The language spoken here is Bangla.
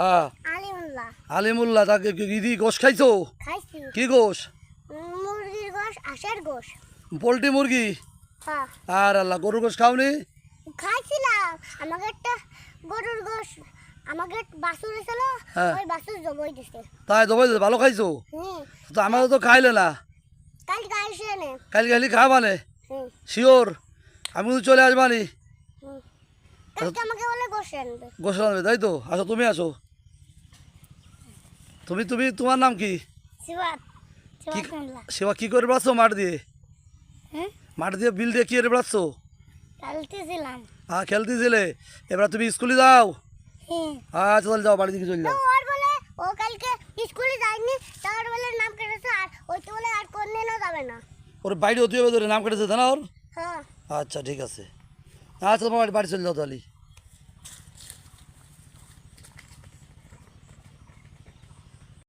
হ্যাঁ। আলিমুল্লাহ। তাকে ইদি গোশ খাইছো? কি গোশ? মুরগির গোশ আশের গোশ। পোলট্রি মুরগি? হ্যাঁ। আর আল্লাহ গরুর গোশ খাওনি? খাইছিলাম। আমাকে একটা গরুর গোশ আমাকে বাসুর ছিল হ্যাঁ। ওই বাসুর জবই দিছে। তাই দবাই ভালো খাইছো? তো আমারও তো খাইলে না। কাল গাইছে নে কাল শিওর আমি চলে আসবানি। আমাকে বলে গোশ আনবে। গোসল আনবে তাই তো? আসো তুমি আসো। তুমি তুমি তোমার নাম কি? সেবা কি করে বেড়াচ্ছ মাঠ দিয়ে? হ্যাঁ? মাঠ দিয়ে বিল দিয়ে কি করে বেড়াচ্ছ হ্যাঁ খেলতেছিলে। এবার তুমি স্কুলে যাও। আচ্ছা চলে যাও বাড়ি দিকে চলে যাও। ওর ও কালকে স্কুলে যায়নি তার বলে নাম কেটেছে আর ওই তো বলে আর কোন যাবে না। ওর বাইরে হবে নাম কেটেছে না ওর? হ্যাঁ। আচ্ছা ঠিক আছে। আচ্ছা তোমার বাড়ি চলে যাও তাহলে।